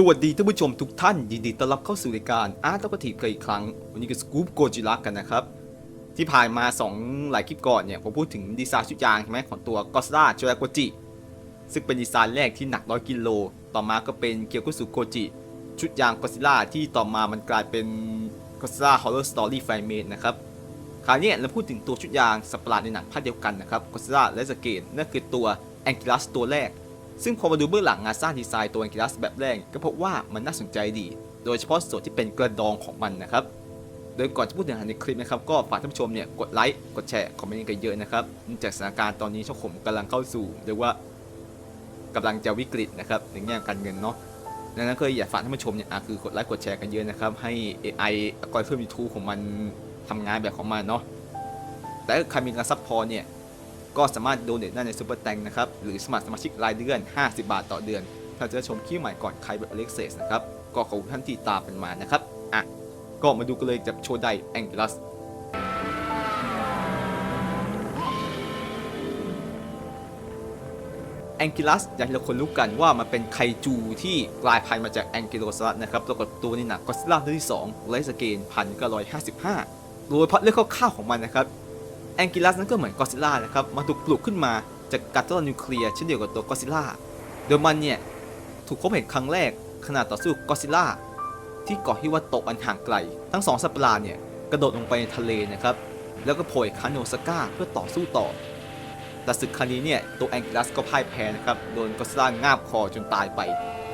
สวัสดีท่านผู้ชมทุกท่าน ยินดีต้อนรับเข้าสู่รายการอาร์ตกทีกันอีกครั้ง วันนี้ก็สกู๊ปโกจิระกันนะครับ ที่ผ่านมา 2 หลายคลิปก่อนเนี่ย ผมพูดถึงดีไซน์ชุดยางใช่ไหมของตัวก็ส a าโจ a โกจิ ซึ่งเป็นดีไซน์แรกที่หนัก100กิโล ต่อมาก็เป็นเกียวกุสุโกจิ ชุดยางก็ซิล่าที่ต่อมามันกลายเป็นก็ซิล่าฮอลล์สตอรี่ไฟเมนนะครับคราวนี้เราพูดถึงตัวชุดยางสัตว์ปหลาดในหนังภาคเดียวกันนะครับก็ซิล่าและสเกนนั่นคือตัวแองกิลัสตัวแรก ซึ่งพอมาดูเบื้องหลังงานสร้างดีไซน์ตัวองกิลัสแบบแรกก็พบว่ามันน่าสนใจดี โดยเฉพาะส่วนที่เป็นกระดองของมันนะครับ โดยก่อนจะพูดถึงในคลิปนะครับ ก็ฝากท่านผู้ชมเนี่ยกดไลค์ กดแชร์ คอมเมนต์กันเยอะนะครับจากสถานการณ์ตอนนี้ช่องผมกำลังเข้าสู่เรียกว่ากำลังจะวิกฤตนะครับในแง่การเงินเนาะดังนั้นก็อยากฝากท่านผู้ชมเนี่ยคือกดไลค์กดแชร์กันเยอะนะครับให้ AI กอยเพิ่ม YouTube ของมันทำงานแบบของมันเนาะแต่ใครมีการซัพพอร์ตเนี่ย ก็สามารถโดเนทได้ในซูเปอร์แตงนะครับ หรือสมัครสมาชิกรายเดือน 50 บาทต่อเดือน ถ้าจะชมคลิปใหม่ก่อนใครแบบอเล็กเซสนะครับ ก็ขอบคุณท่านที่ตามกันมานะครับ อะ ก็มาดูกันเลยกับโชไดแองกิลัสแองกิลัสอย่างที่เราคนรู้กันว่ามันเป็นไคจูที่กลายพันธุ์มาจากแองกิโลซัสนะครับปรากฏตัวในหนังก็ซิล่าตัวที่2ไลสเกนพันเก้าร้อยห้าสิบห้าโดยเพราะเรื่องคร่าวๆของมันนะครับ แองกิลัสนั้นก็เหมือนกอซิล่านะครับมันถูกปลูกขึ้นมาจากกัตเตอร์นิวเคลียร์เช่นเดียวกับตัวกอซิล่าโดยมันเนี่ยถูกพบเห็นครั้งแรกขณะต่อสู้กอซิล่าที่เกาะฮิวาโตะอันห่างไกล ทั้งสองสัตว์ประหลาดเนี่ยกระโดดลงไปในทะเลนะครับแล้วก็โผล่คาโนสก้าเพื่อต่อสู้ต่อ แต่ศึกครั้งนี้เนี่ยตัวแองกิลัสก็พ่ายแพ้นะครับโดนกอซิล่างาบคอจนตายไป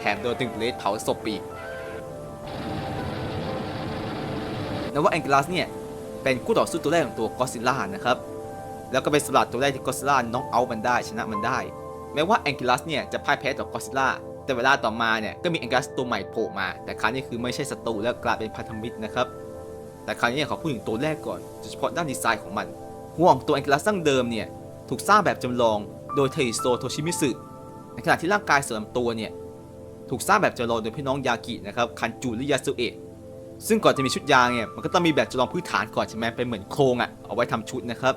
แถมโดนตึงเลสเผาศพอีกนับว่าแองกิลัสเนี่ย เป็นคู่ต่อสู้ตัวแรกของตัวกอซิล่านะครับแล้วก็เป็นสลัดตัวแรกที่กอซิล่าน็อกเอาท์มันได้ชนะมันได้ แม้ว่าแองกิลัสเนี่ยจะพ่ายแพ้ต่อกอซิล่าแต่เวลาต่อมาเนี่ยก็มีแองกิลัสตัวใหม่โผล่มา แต่ครั้งนี้คือไม่ใช่ศัตรูแล้วกลายเป็นพันธมิตรนะครับแต่ครั้งนี้ขอพูดถึงตัวแรกก่อนโดยเฉพาะด้านดีไซน์ของมันหัวงตัวแองกิลัสตั้งเดิมเนี่ยถูกสร้างแบบจำลองโดยเทอิโซโทชิมิสึในขณะที่ร่างกายเสริมตัวเนี่ยถูกสร้างแบบจำลองโดยพี่น้องยากินะครับคันจูริยาสุเอะ ซึ่งก่อนจะมีชุดยางเนี่ยมันก็ต้องมีแบบจำลองพื้นฐานก่อนใช่ไหมเป็นเหมือนโครงอะ่ะเอาไว้ทำชุดนะครับ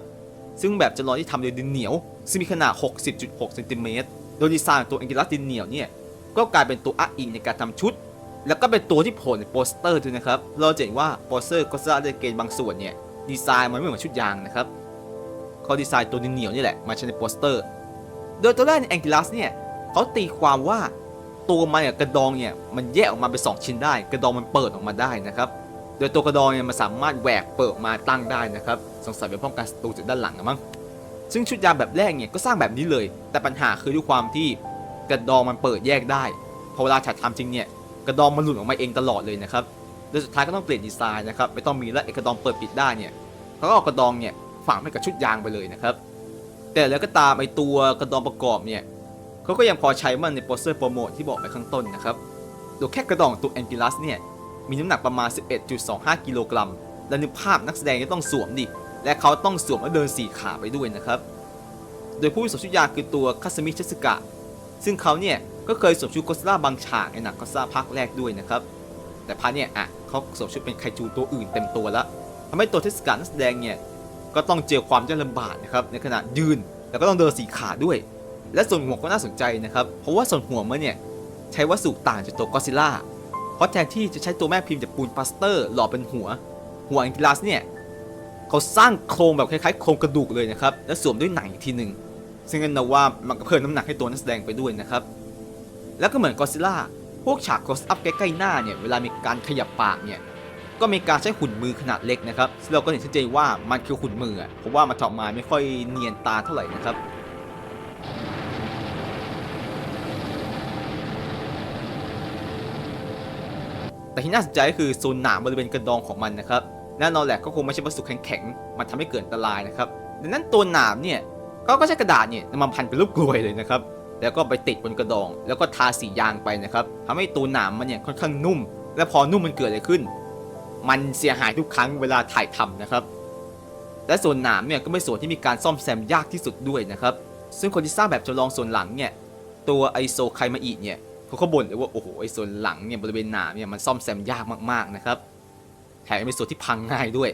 ซึ่งแบบจำลองที่ทำโดยดินเหนียว ซึ่งมีขนาด 60.6เซนติเมตรโดยดีไซน์ของตัวแองกิลัสดินเหนียวเนี่ยก็กลายเป็นตัวอ้างอิงในการทำชุด แล้วก็เป็นตัวที่โผล่ในโปสเตอร์ด้วยนะครับเราจะเห็นว่าโปสเตอร์ก็จะได้เกณฑ์บางส่วนเนี่ยดีไซน์มันไม่เหมือนชุดยางนะครับเขาดีไซน์ตัวดินเหนียวนี่แหละมาใช้ในโปสเตอร์ โดยตัวแรกในแองกิลัสเนี่ยเขาตีความว่า ตัวมันเนี่ยกระดองเนี่ยมันแยกออกมาเป็นสองชิ้นได้ กระดองมันเปิดออกมาได้นะครับโดยตัวกระดองเนี่ยมันสามารถแหวกเปิดมาตั้งได้นะครับสงสัยเป็นป้องกันศัตรูจากด้านหลังนะมั้งซึ่งชุดยางแบบแรกเนี่ยก็สร้างแบบนี้เลย แต่ปัญหาคือด้วยความที่กระดองมันเปิดแยกได้พอเวลาฉัดทำจริงเนี่ยกระดองมันหลุดออกมาเองตลอดเลยนะครับโดยสุดท้ายก็ต้องเปลี่ยนดีไซน์นะครับไม่ต้องมีแล้วไอ้กระดองเปิดปิดได้เนี่ยเขาก็เอากระดองเนี่ยฝังไว้กับชุดยางไปเลยนะครับแต่แล้วก็ตามไอ้ตัวกระดองประกอบเนี่ย เขาก็ยังพอใช้มันในโปสเตอร์โปรโมทที่บอกไปข้างต้นนะครับ โดยแค่กระดองตัวแองกิลัสเนี่ย มีน้ำหนักประมาณ 11.25 กิโลกรัม และนึกภาพนักแสดงจะต้องสวมดิ และเขาต้องสวมและเดินสี่ขาไปด้วยนะครับ โดยผู้สวมชุดยาคือตัวคาสมิเชสกะ ซึ่งเขาเนี่ยก็เคยสวมชุดโกสลาบางฉากในหนังโกสลาภาคแรกด้วยนะครับ แต่พาเนี่ยอะเขาสวมชุดเป็นไคจูตัวอื่นเต็มตัวแล้วทำให้ตัวเทสกานักแสดงเนี่ยก็ต้องเจอความยากลำบากนะครับในขณะยืนแล้วก็ต้องเดินสี่ขาด้วย และส่วนหัวก็น่าสนใจนะครับ เพราะว่าส่วนหัวมันเนี่ยใช้วัสดุต่างจากตัวก็ซิล่า เพราะแทนที่จะใช้ตัวแม่พิมพ์จากปูนปลาสเตอร์หล่อเป็นหัว หัวแองกิลัสเนี่ยเขาสร้างโครงแบบคล้ายๆโครงกระดูกเลยนะครับ และสวมด้วยหนังอีกทีหนึ่งซึ่งกันนะว่ามันก็เพิ่มน้ำหนักให้ตัวนักแสดงไปด้วยนะครับ แล้วก็เหมือนก็ซิล่าพวกฉาก close up ใกล้ๆหน้าเนี่ยเวลามีการขยับปากเนี่ยก็มีการใช้หุ่นมือขนาดเล็กนะครับซึ่งเราก็เห็นชัดเจนว่ามันคือหุ่นมือเพราะว่ามันถอดมาไม่ค่อยเนียนตาเท่าไหร่นะครับ แต่ที่น่าสนใจก็คือโซนหนามบริเวณกระดองของมันนะครับแน่นอนแหละก็คงไม่ใช่วัสดุแข็งๆมันทำให้เกิดอันตรายนะครับดังนั้นตัวหนามเนี่ยก็ก็ใช้กระดาษเนี่ยนำมาพันเป็นรูปกลวยเลยนะครับแล้วก็ไปติดบนกระดอง แล้วก็ทาสียางไปนะครับทำให้ตัวหนามมันเนี่ยค่อนข้างนุ่ม และพอนุ่มมันเกิดอะไรขึ้น มันเสียหายทุกครั้งเวลาถ่ายทำนะครับ และส่วนหนามเนี่ยก็เป็นส่วนที่มีการซ่อมแซมยากที่สุดด้วยนะครับ ซึ่งคนที่สร้างแบบจำลองส่วนหลังเนี่ยตัวไอโซไคมาอิเนี่ย เขาก็บ่นเลยว่าโอ้โหไอส่วนหลังเนี่ยบริเวณหนามเนี่ยมันซ่อมแซมยากมากๆนะครับแถมยังเป็นส่วนที่พังง่ายด้วย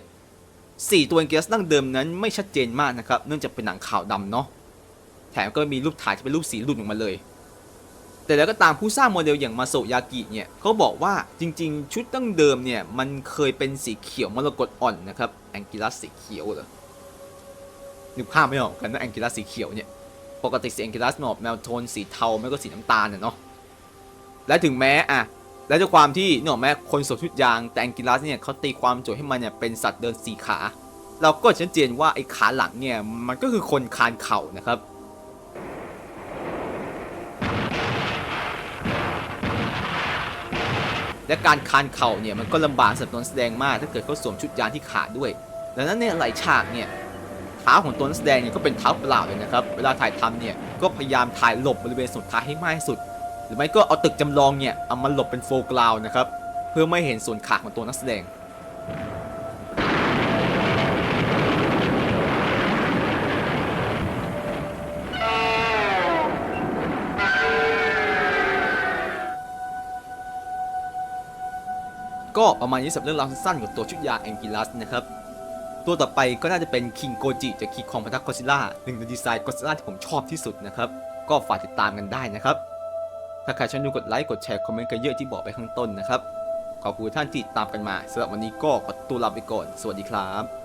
4 ตัวเกียสดั้งเดิมนั้นไม่ชัดเจนมากนะครับเนื่องจากเป็นหนังขาวดำเนาะแถมก็มีรูปถ่ายที่เป็นรูปสีหลุดออกมาเลย แต่แล้วก็ตามผู้สร้างโมเดลอย่างมาโซยากิเนี่ยเขาบอกว่าจริงๆ ชุดตั้งเดิมเนี่ยมันเคยเป็นสีเขียวมรกตอ่อนนะครับแองกิลัสสีเขียวเหรอนึกภาพไม่ออกกันนะแองกิลัสสีเขียวเนี่ยปกติสีแองกิลัสมันออกแนวโทนสีเทาไม่ก็สีน้ำตาลเนาะ และถึงแม้อะและด้วยความที่นึกออกไหมคนสวมชุดยางแต่แองกิลัสเนี่ยเขาตีความโจทย์ให้มันเนี่ยเป็นสัตว์เดินสี่ขา เราก็ชัดเจนว่าไอ้ขาหลังเนี่ยมันก็คือคนคานเข่านะครับและการคานเข่าเนี่ยมันก็ลำบากสำหรับตนักแสดงมากถ้าเกิดเขาสวมชุดยางที่ขาด้วย ดังนั้นเนี่ยหลายฉากเนี่ยเท้าของตัวนักแสดงเนี่ยก็เป็นเท้าเปล่าเลยนะครับ เวลาถ่ายทำเนี่ยก็พยายามถ่ายหลบบริเวณส่วนท้ายให้มากที่สุด หรือไม่ก็เอาตึกจำลองเนี่ยเอามาหลบเป็นโฟกราวนะครับ เพื่อไม่เห็นส่วนขาของตัวนักแสดงก็ประมาณนี้สำหรับเรื่องราวสั้นๆของตัวชุดยาแองกิลัสนะครับ ตัวต่อไปก็น่าจะเป็นคิงโกจิจากคิงคองพัทักกอซิล่าหนึ่งในดีไซน์กอซิล่าที่ผมชอบที่สุดนะครับ ก็ฝากติดตามกันได้นะครับ ถ้าใครชอบดูกดไลค์กดแชร์คอมเมนต์กันเยอะที่บอกไปข้างต้นนะครับ ขอบคุณท่านที่ติดตามกันมาสำหรับวันนี้ก็ขอตัวลาไปก่อน สวัสดีครับ